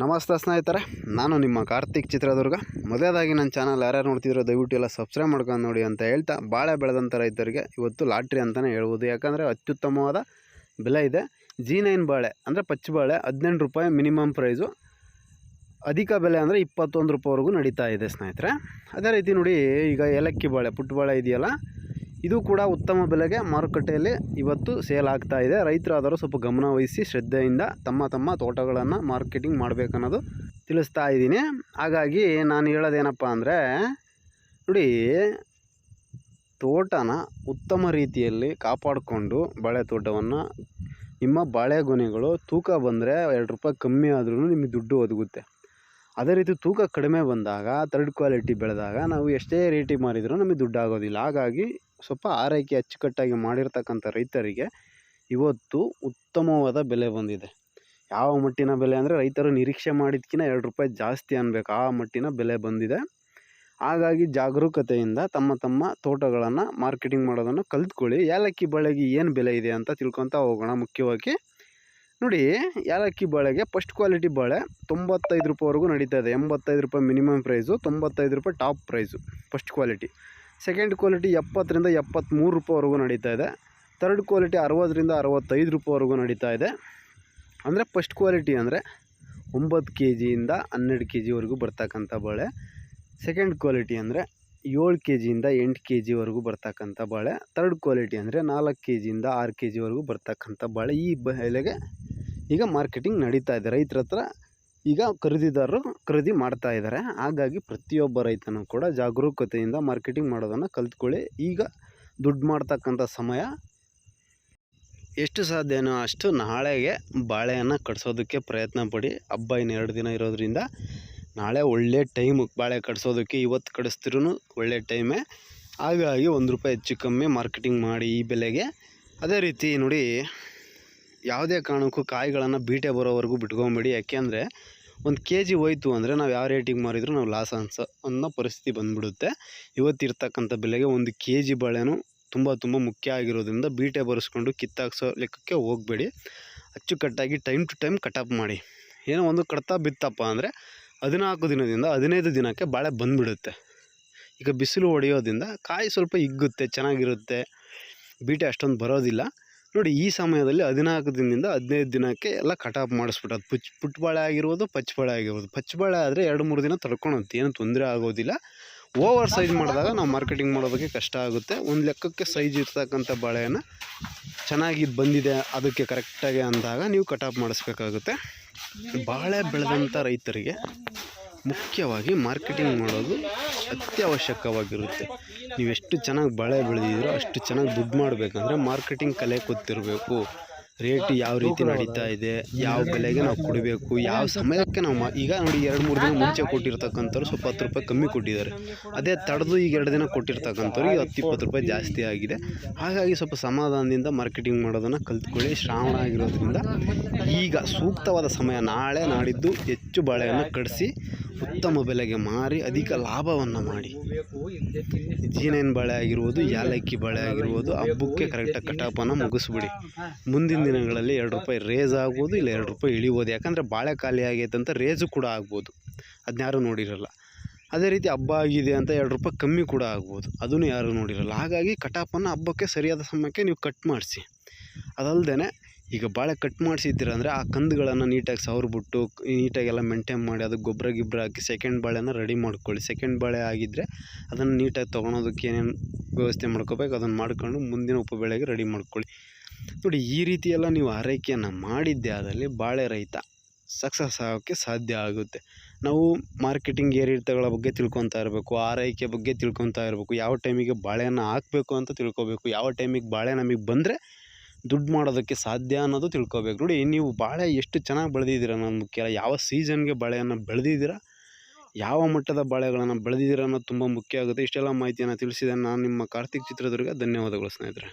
ನಮಸ್ತೆ ಸ್ನೇಹಿತರೆ, ನಾನು ನಿಮ್ಮ ಕಾರ್ತಿಕ್ ಚಿತ್ರದುರ್ಗ. ಮೊದಲೇದಾಗಿ ನನ್ನ ಚಾನಲ್ ಯಾರ್ಯಾರು ನೋಡ್ತಿದ್ರು ದಯವಿಟ್ಟು ಎಲ್ಲ ಸಬ್ಸ್ಕ್ರೈಬ್ ಮಾಡ್ಕೊಂಡು ನೋಡಿ ಅಂತ ಹೇಳ್ತಾ, ಬಾಳೆ ಬೆಳೆದಂಥ ರೈತರಿಗೆ ಇವತ್ತು ಲಾಟ್ರಿ ಅಂತಲೇ ಹೇಳ್ಬೋದು. ಯಾಕಂದರೆ ಅತ್ಯುತ್ತಮವಾದ ಬೆಲೆ ಇದೆ. ಜಿ ನೈನ್ ಬಾಳೆ, ಅಂದರೆ ಪಚ್ಚ ಬಾಳೆ, ಹದಿನೆಂಟು ರೂಪಾಯಿ ಮಿನಿಮಮ್ ಪ್ರೈಸು ಅಧಿಕ ಬೆಲೆ ಅಂದರೆ ಇಪ್ಪತ್ತೊಂದು ರೂಪಾಯಿವರೆಗೂ ನಡೀತಾ ಇದೆ ಸ್ನೇಹಿತರೆ. ಅದೇ ರೀತಿ ನೋಡಿ, ಈಗ ಏಲಕ್ಕಿ ಬಾಳೆ ಪುಟ್ಟ ಬಾಳೆ ಇದೆಯಲ್ಲ ಇದು ಕೂಡ ಉತ್ತಮ ಬೆಲೆಗೆ ಮಾರುಕಟ್ಟೆಯಲ್ಲಿ ಇವತ್ತು ಸೇಲ್ ಆಗ್ತಾ ಇದೆ. ರೈತರಾದರೂ ಸ್ವಲ್ಪ ಗಮನವಹಿಸಿ ಶ್ರದ್ಧೆಯಿಂದ ತಮ್ಮ ತಮ್ಮ ತೋಟಗಳನ್ನು ಮಾರ್ಕೆಟಿಂಗ್ ಮಾಡಬೇಕನ್ನೋದು ತಿಳಿಸ್ತಾ ಇದ್ದೀನಿ. ಹಾಗಾಗಿ ನಾನು ಹೇಳೋದೇನಪ್ಪ ಅಂದರೆ, ನೋಡಿ, ತೋಟನ ಉತ್ತಮ ರೀತಿಯಲ್ಲಿ ಕಾಪಾಡಿಕೊಂಡು ಬಾಳೆ ತೋಟವನ್ನು ನಿಮ್ಮ ಬಾಳೆಗೊನೆಗಳು ತೂಕ ಬಂದರೆ ಎರಡು ರೂಪಾಯಿ ಕಮ್ಮಿ ಆದ್ರೂ ನಿಮಗೆ ದುಡ್ಡು ಒದಗುತ್ತೆ. ಅದೇ ರೀತಿ ತೂಕ ಕಡಿಮೆ ಬಂದಾಗ ಥರ್ಡ್ ಕ್ವಾಲಿಟಿ ಬೆಳೆದಾಗ ನಾವು ಎಷ್ಟೇ ರೇಟಿಗೆ ಮಾರಿದರೂ ನಮಗೆ ದುಡ್ಡು ಆಗೋದಿಲ್ಲ. ಹಾಗಾಗಿ ಸ್ವಲ್ಪ ಆರೈಕೆ ಅಚ್ಚುಕಟ್ಟಾಗಿ ಮಾಡಿರ್ತಕ್ಕಂಥ ರೈತರಿಗೆ ಇವತ್ತು ಉತ್ತಮವಾದ ಬೆಲೆ ಬಂದಿದೆ. ಯಾವ ಮಟ್ಟಿನ ಬೆಲೆ ಅಂದರೆ ರೈತರು ನಿರೀಕ್ಷೆ ಮಾಡಿದ್ಕಿಂತ ಎರಡು ರೂಪಾಯಿ ಜಾಸ್ತಿ ಅನ್ಬೇಕು. ಆ ಮಟ್ಟಿನ ಬೆಲೆ ಬಂದಿದೆ. ಹಾಗಾಗಿ ಜಾಗರೂಕತೆಯಿಂದ ತಮ್ಮ ತಮ್ಮ ತೋಟಗಳನ್ನು ಮಾರ್ಕೆಟಿಂಗ್ ಮಾಡೋದನ್ನು ಕಲ್ತ್ಕೊಳ್ಳಿ. ಏಲಕ್ಕಿ ಬಾಳೆಗೆ ಏನು ಬೆಲೆ ಇದೆ ಅಂತ ತಿಳ್ಕೊತಾ ಹೋಗೋಣ ಮುಖ್ಯವಾಗಿ. ನೋಡಿ ಏಲಕ್ಕಿ ಬಾಳೆಗೆ ಫಸ್ಟ್ ಕ್ವಾಲಿಟಿ ಬಾಳೆ ತೊಂಬತ್ತೈದು ರೂಪಾಯಿವರೆಗೂ ನಡೀತಾ ಇದೆ. ಎಂಬತ್ತೈದು ರೂಪಾಯಿ ಮಿನಿಮಮ್ ಪ್ರೈಸು ತೊಂಬತ್ತೈದು ರೂಪಾಯಿ top price first quality second quality ಎಪ್ಪತ್ತರಿಂದ ಎಪ್ಪತ್ತ್ಮೂರು ರೂಪಾಯಿವರೆಗೂ ನಡೀತಾ ಇದೆ. ತರ್ಡ್ ಕ್ವಾಲಿಟಿ ಅರವತ್ತರಿಂದ ಅರವತ್ತೈದು ರೂಪಾಯಿವರೆಗೂ ನಡೀತಾ ಇದೆ. ಅಂದರೆ ಫಸ್ಟ್ ಕ್ವಾಲಿಟಿ ಅಂದರೆ ಒಂಬತ್ತು ಕೆ ಜಿಯಿಂದ ಹನ್ನೆರಡು ಕೆ ಜಿವರೆಗೂ ಬರ್ತಕ್ಕಂಥ ಬಾಳೆ. ಸೆಕೆಂಡ್ ಕ್ವಾಲಿಟಿ ಅಂದರೆ ಏಳು ಕೆ ಜಿಯಿಂದ ಎಂಟು ಕೆ ಜಿವರೆಗೂ ಬರ್ತಕ್ಕಂಥ ಬಾಳೆ. ತರ್ಡ್ ಕ್ವಾಲಿಟಿ ಅಂದರೆ ನಾಲ್ಕು ಕೆ ಜಿಯಿಂದ ಆರು ಕೆ ಜಿವರೆಗೂ ಬರ್ತಕ್ಕಂಥ ಬಾಳೆ. ಈ ಬೆಲೆಗೆ ಈಗ ಮಾರ್ಕೆಟಿಂಗ್ ನಡೀತಾ ಇದೆ. ರೈತರ ಹತ್ರ ಈಗ ಖರೀದಿದಾರರು ಖರೀದಿ ಮಾಡ್ತಾ ಇದ್ದಾರೆ ಹಾಗಾಗಿ ಪ್ರತಿಯೊಬ್ಬ ರೈತನೂ ಕೂಡ ಜಾಗರೂಕತೆಯಿಂದ ಮಾರ್ಕೆಟಿಂಗ್ ಮಾಡೋದನ್ನು ಕಲ್ತ್ಕೊಳ್ಳಿ. ಈಗ ದುಡ್ಡು ಮಾಡ್ತಕ್ಕಂಥ ಸಮಯ ಎಷ್ಟು ಸಾಧ್ಯನೋ ಅಷ್ಟು ನಾಳೆಗೆ ಬಾಳೆಯನ್ನು ಕಟ್ಸೋದಕ್ಕೆ ಪ್ರಯತ್ನ ಪಡಿ. ಹಬ್ಬ ಇನ್ನೆರಡು ದಿನ ಇರೋದರಿಂದ ನಾಳೆ ಒಳ್ಳೆ ಟೈಮು ಬಾಳೆ ಕಟ್ಸೋದಕ್ಕೆ ಇವತ್ತು ಕಡಿಸ್ತಿರೂ ಒಳ್ಳೆ ಟೈಮೇ. ಹಾಗಾಗಿ ಒಂದು ರೂಪಾಯಿ ಹೆಚ್ಚು ಕಮ್ಮಿ ಮಾರ್ಕೆಟಿಂಗ್ ಮಾಡಿ ಈ ಬೆಲೆಗೆ. ಅದೇ ರೀತಿ ನೋಡಿ ಯಾವುದೇ ಕಾರಣಕ್ಕೂ ಕಾಯಿಗಳನ್ನು ಬೀಟೆ ಬರೋವರೆಗೂ ಬಿಟ್ಕೊಂಬೇಡಿ. ಯಾಕೆಂದರೆ ಒಂದು ಕೆ ಜಿ ಹೋಯ್ತು ಅಂದರೆ ನಾವು ಯಾವ ರೇಟಿಗೆ ಮಾರಿದರೂ ನಾವು ಲಾಸ್ ಅನ್ಸ ಅನ್ನೋ ಪರಿಸ್ಥಿತಿ ಬಂದ್ಬಿಡುತ್ತೆ. ಇವತ್ತಿರ್ತಕ್ಕಂಥ ಬೆಲೆಗೆ ಒಂದು ಕೆ ಜಿ ಬಾಳೆನೂ ತುಂಬ ತುಂಬ ಮುಖ್ಯ ಆಗಿರೋದ್ರಿಂದ ಬೀಟೆ ಬರೆಸ್ಕೊಂಡು ಕಿತ್ತಾಕ್ಸೋ ಲೆಕ್ಕಕ್ಕೆ ಹೋಗಬೇಡಿ. ಅಚ್ಚುಕಟ್ಟಾಗಿ ಟೈಮ್ ಟು ಟೈಮ್ ಕಟಾಪ್ ಮಾಡಿ. ಏನೋ ಒಂದು ಕಡ್ತಾ ಬಿತ್ತಪ್ಪ ಅಂದರೆ ಹದಿನಾಲ್ಕು ದಿನದಿಂದ ಹದಿನೈದು ದಿನಕ್ಕೆ ಬಾಳೆ ಬಂದುಬಿಡುತ್ತೆ. ಈಗ ಬಿಸಿಲು ಹೊಡೆಯೋದ್ರಿಂದ ಕಾಯಿ ಸ್ವಲ್ಪ ಹಿಗ್ಗುತ್ತೆ, ಚೆನ್ನಾಗಿರುತ್ತೆ. ಬೀಟೆ ಅಷ್ಟೊಂದು ಬರೋದಿಲ್ಲ. ನೋಡಿ, ಈ ಸಮಯದಲ್ಲಿ ಹದಿನಾಲ್ಕು ದಿನದಿಂದ ಹದಿನೈದು ದಿನಕ್ಕೆ ಎಲ್ಲ ಕಟಾಪ್ ಮಾಡಿಸ್ಬಿಟ್ಟದು ಪುಚ್, ಪುಟ್ಬಾಳೆ ಆಗಿರ್ಬೋದು ಪಚ್ಚಬಾಳೆ ಆಗಿರ್ಬೋದು. ಪಚ್ಚಬಾಳೆ ಆದರೆ ಎರಡು, ಮೂರು ದಿನ ತಡ್ಕೊಳುತ್ತೆ ಏನು ತೊಂದರೆ ಆಗೋದಿಲ್ಲ. ಓವರ್ ಸೈಜ್ ಮಾಡಿದಾಗ ನಾವು ಮಾರ್ಕೆಟಿಂಗ್ ಮಾಡೋದಕ್ಕೆ ಕಷ್ಟ ಆಗುತ್ತೆ. ಒಂದು ಲೆಕ್ಕಕ್ಕೆ ಸೈಜ್ ಇರ್ತಕ್ಕಂಥ ಬಾಳೆಯನ್ನು ಚೆನ್ನಾಗಿ ಬಂದಿದೆ, ಅದಕ್ಕೆ ಕರೆಕ್ಟಾಗಿ ಅಂದಾಗ ನೀವು ಕಟಾಪ್ ಮಾಡಿಸ್ಬೇಕಾಗುತ್ತೆ. ಬಾಳೆ ಬೆಳೆದಂಥ ರೈತರಿಗೆ ಮುಖ್ಯವಾಗಿ ಮಾರ್ಕೆಟಿಂಗ್ ಮಾಡೋದು ಅತ್ಯವಶ್ಯಕವಾಗಿರುತ್ತೆ ನೀವು ಎಷ್ಟು ಚೆನ್ನಾಗಿ ಬಳೆ ಬೆಳೆದಿದ್ದೀರೋ ಅಷ್ಟು ಚೆನ್ನಾಗಿ ದುಡ್ಡು ಮಾಡಬೇಕಂದ್ರೆ ಮಾರ್ಕೆಟಿಂಗ್ ಕಲೆ ಗೊತ್ತಿರಬೇಕು. ರೇಟ್ ಯಾವ ರೀತಿ ನಡೀತಾ ಇದೆ, ಯಾವ ಬೆಲೆಗೆ ನಾವು ಕೊಡಬೇಕು, ಯಾವ ಸಮಯಕ್ಕೆ ನಾವು ಈಗ ನೋಡಿ ಎರಡು ಮೂರು ದಿನ ಮುಂಚೆ ಕೊಟ್ಟಿರ್ತಕ್ಕಂಥವ್ರು ಸ್ವಲ್ಪ ಹತ್ತು ರೂಪಾಯಿ ಕಮ್ಮಿ ಕೊಟ್ಟಿದ್ದಾರೆ. ಅದೇ ತಡೆದು ಈಗ ಎರಡು ದಿನ ಕೊಟ್ಟಿರ್ತಕ್ಕಂಥವ್ರು ಈಗ ಹತ್ತು ಇಪ್ಪತ್ತು ರೂಪಾಯಿ ಜಾಸ್ತಿ ಆಗಿದೆ. ಹಾಗಾಗಿ ಸ್ವಲ್ಪ ಸಮಾಧಾನದಿಂದ ಮಾರ್ಕೆಟಿಂಗ್ ಮಾಡೋದನ್ನು ಕಲ್ತ್ಕೊಳ್ಳಿ. ಶ್ರಾವಣ ಆಗಿರೋದ್ರಿಂದ ಈಗ ಸೂಕ್ತವಾದ ಸಮಯ ನಾಳೆ ನಾಡಿದ್ದು ಹೆಚ್ಚು ಬಾಳೆಯನ್ನು ಕಡಿಸಿ ಉತ್ತಮ ಬೆಲೆಗೆ ಮಾರಿ ಅಧಿಕ ಲಾಭವನ್ನು ಮಾಡಿ. ಜೀನೇನ್ ಬಾಳೆ ಆಗಿರ್ಬೋದು, ಯಾಲಕ್ಕಿ ಬಾಳೆ ಆಗಿರ್ಬೋದು, ಹಬ್ಬಕ್ಕೆ ಕರೆಕ್ಟಾಗಿ ಕಟಾಪನ್ನು ಮುಗಿಸ್ಬಿಡಿ. ಮುಂದಿನ ದಿನಗಳಲ್ಲಿ ಎರಡು ರೂಪಾಯಿ ರೇಸ್ ಆಗ್ಬೋದು, ಇಲ್ಲ ಎರಡು ರೂಪಾಯಿ ಇಳಿಬೋದು. ಯಾಕಂದರೆ ಬಾಳೆ ಖಾಲಿ ಆಗೈತೆ ಅಂತ ರೇಸು ಕೂಡ ಆಗ್ಬೋದು. ಅದನ್ನ ಯಾರೂ ನೋಡಿರಲ್ಲ. ಅದೇ ರೀತಿ ಹಬ್ಬ ಆಗಿದೆ ಅಂತ ಎರಡು ರೂಪಾಯಿ ಕಮ್ಮಿ ಕೂಡ ಆಗ್ಬೋದು. ಅದನ್ನು ಯಾರೂ ನೋಡಿರಲ್ಲ. ಹಾಗಾಗಿ ಕಟಾಪನ್ನು ಹಬ್ಬಕ್ಕೆ ಸರಿಯಾದ ಸಮಯಕ್ಕೆ ನೀವು ಕಟ್ ಮಾಡಿಸಿ. ಅದಲ್ಲದೆ ಈಗ ಬಾಳೆ ಕಟ್ ಮಾಡಿಸಿದ್ದೀರ ಅಂದರೆ ಆ ಕಂದುಗಳನ್ನು ನೀಟಾಗಿ ಸವರ್ಬಿಟ್ಟು ನೀಟಾಗೆಲ್ಲ ಮೇಂಟೈನ್ ಮಾಡಿ ಅದಕ್ಕೆ ಗೊಬ್ಬರ ಗಿಬ್ಬರ ಹಾಕಿ ಸೆಕೆಂಡ್ ಬಾಳೆನ ರೆಡಿ ಮಾಡ್ಕೊಳ್ಳಿ. ಸೆಕೆಂಡ್ ಬಾಳೆ ಆಗಿದ್ದರೆ ಅದನ್ನು ನೀಟಾಗಿ ತೊಗೊಳೋದಕ್ಕೆ ಏನೇನು ವ್ಯವಸ್ಥೆ ಮಾಡ್ಕೋಬೇಕು ಅದನ್ನು ಮಾಡ್ಕೊಂಡು ಮುಂದಿನ ಉಪಬೆಳೆಗೆ ರೆಡಿ ಮಾಡ್ಕೊಳ್ಳಿ. ನೋಡಿ, ಈ ರೀತಿಯೆಲ್ಲ ನೀವು ಆರೈಕೆಯನ್ನು ಮಾಡಿದ್ದೇ ಆದಲ್ಲಿ ಬಾಳೆ ರೈತ ಸಕ್ಸಸ್ ಆಗೋಕ್ಕೆ ಸಾಧ್ಯ ಆಗುತ್ತೆ. ನಾವು ಮಾರ್ಕೆಟಿಂಗ್ ಏರಿಳಿತಗಳ ಬಗ್ಗೆ ತಿಳ್ಕೊತಾ ಇರಬೇಕು, ಆರೈಕೆ ಬಗ್ಗೆ ತಿಳ್ಕೊತಾ ಇರಬೇಕು, ಯಾವ ಟೈಮಿಗೆ ಬಾಳೆಯನ್ನು ಹಾಕಬೇಕು ಅಂತ ತಿಳ್ಕೊಬೇಕು, ಯಾವ ಟೈಮಿಗೆ ಬಾಳೆ ನಮಗೆ ಬಂದರೆ ದುಡ್ಡು ಮಾಡೋದಕ್ಕೆ ಸಾಧ್ಯ ಅನ್ನೋದು ತಿಳ್ಕೊಬೇಕು. ನೋಡಿ, ನೀವು ಬಾಳೆ ಎಷ್ಟು ಚೆನ್ನಾಗಿ ಬೆಳೆದಿದ್ದೀರ ಅನ್ನೋದು ಮುಖ್ಯ, ಯಾವ ಸೀಸನ್ಗೆ ಬಾಳೆಯನ್ನು ಬೆಳೆದಿದ್ದೀರಾ, ಯಾವ ಮಟ್ಟದ ಬಾಳೆಗಳನ್ನು ಬೆಳೆದಿದ್ದೀರ ಅನ್ನೋದು ತುಂಬ ಮುಖ್ಯ ಆಗುತ್ತೆ. ಇಷ್ಟೆಲ್ಲ ಮಾಹಿತಿಯನ್ನು ತಿಳಿಸಿದೆ ನಾನು ನಿಮ್ಮ ಕಾರ್ತಿಕ್ ಚಿತ್ರದುರ್ಗ ಧನ್ಯವಾದಗಳು ಸ್ನೇಹಿತರೆ.